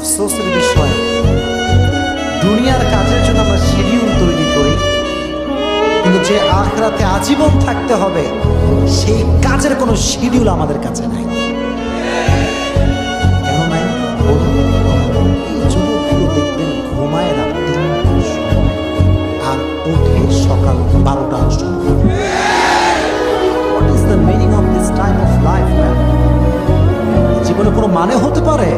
আফসোসের বিষয়। দুনিয়ার কাজের জন্য আমরা শিডিউল তৈরি করি। কিন্তু যে আখরাতে আজীবন থাকতে হবে, সেই কাজের কোনো শিডিউল আমাদের কাছে নাই। আর সকাল is the of this time of life কোনো মানে হতে পারে?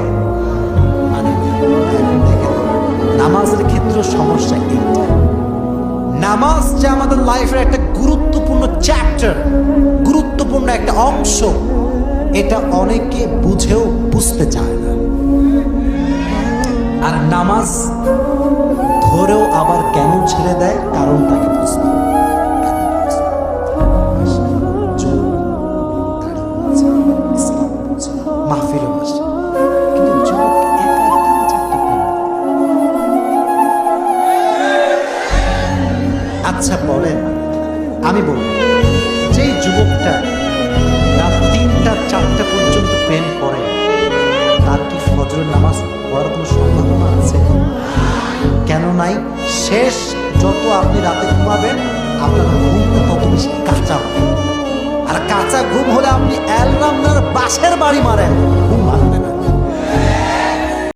সমস্যা এইটা নামাজ যে আমাদের লাইফের একটা গুরুত্বপূর্ণ চ্যাপ্টার গুরুত্বপূর্ণ একটা অংশ, এটা অনেকে বুঝেও বুঝতে চায় না। আর নামাজ ধরেও আবার কেন ছেড়ে দেয়? কারণটাকে আচ্ছা বলেন আমি বলব, যেই যুবকটা রাত তিনটা, চারটা পর্যন্ত প্রেম করে, তার কি ফজরের নামাজ পড়ার কোনো সম্ভাবনা আছে? কেন নাই? শেষ যত আপনি রাতে ঘুমাবেন, আপনার ঘুমটা তত বেশি কাঁচা হবে। আর কাঁচা ঘুম হলে আপনি অ্যালরামনার বাসের বাড়ি মারেন। ঘুম